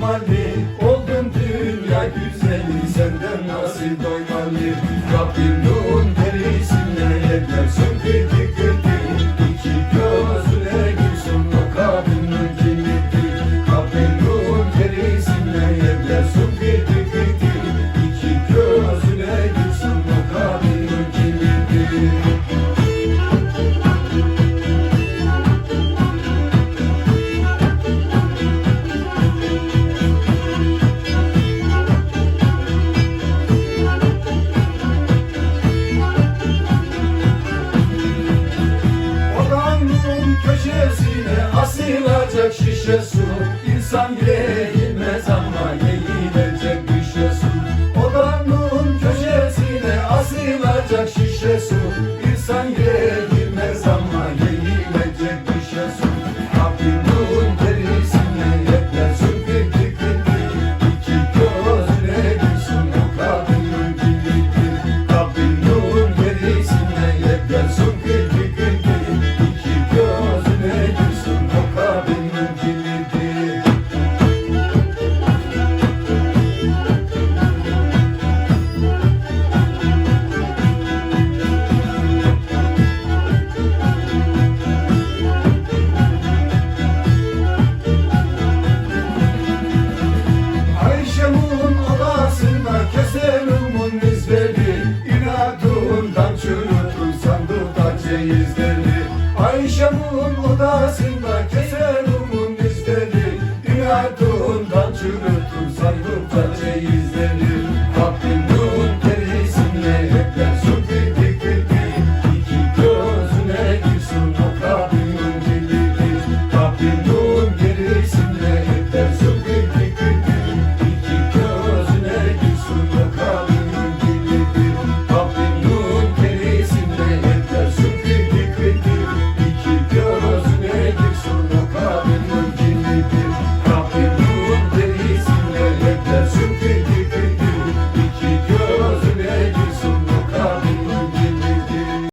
kemalle Oldun dünya güzeli senden nasıl doymalı. Rabbim nun perisinden yeter söndürdü götür İki gözüne gülsün o kadının kimidi Rabbim nun perisinden yeter İki gözüne gülsün o kadının asılacak şişe su. İnsan değilmez ama odasında keserumun izleri İnadından çürütür sandıkta ceyizleri